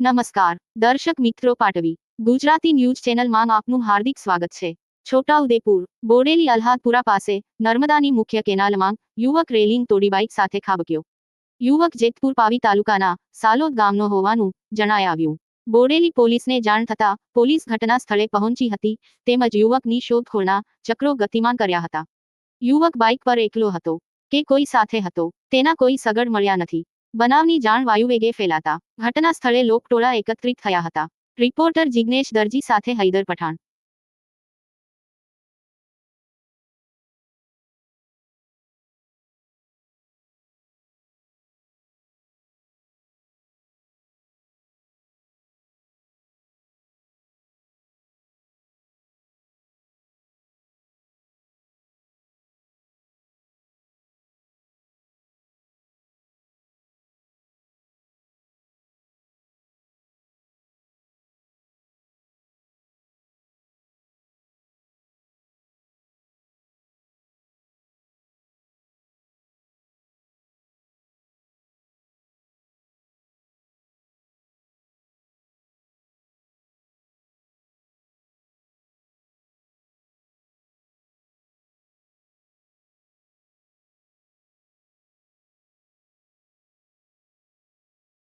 નમસ્કાર, દર્શક મિત્રો પાટવી, ગુજરાતી ન્યૂઝ ચેનલમાં આપનું હાર્દિક સ્વાગત છે. છોટાઉદેપુર, બોડેલી અલ્હાદપુરા પાસે, નર્મદાની મુખ્ય કેનાલમાં, યુવક રેલિંગ તોડી બાઇક સાથે ખાબક્યો. યુવક જેતપુર પાવી તાલુકાના સાલોદ ગામનો હોવાનું જણાય આવ્યું. બોડેલી પોલીસને જાણ થતાં, પોલીસ ઘટના સ્થળે પહોંચી હતી, તેમજ યુવકની શોધખોળના ચક્રો ગતિમાન કર્યા હતા. યુવક બાઇક પર એકલો હતો, કે કોઈ સાથે હતો, તેના કોઈ સગડ મળ્યા નથી. બનાવની જાણ વાયુવેગે ફેલાતા. ઘટના સ્થળે લોકટોળા એકત્રિત થયા હતા. રિપોર્ટર જિગ્નેશ દરજી સાથે હૈદર પઠાણ.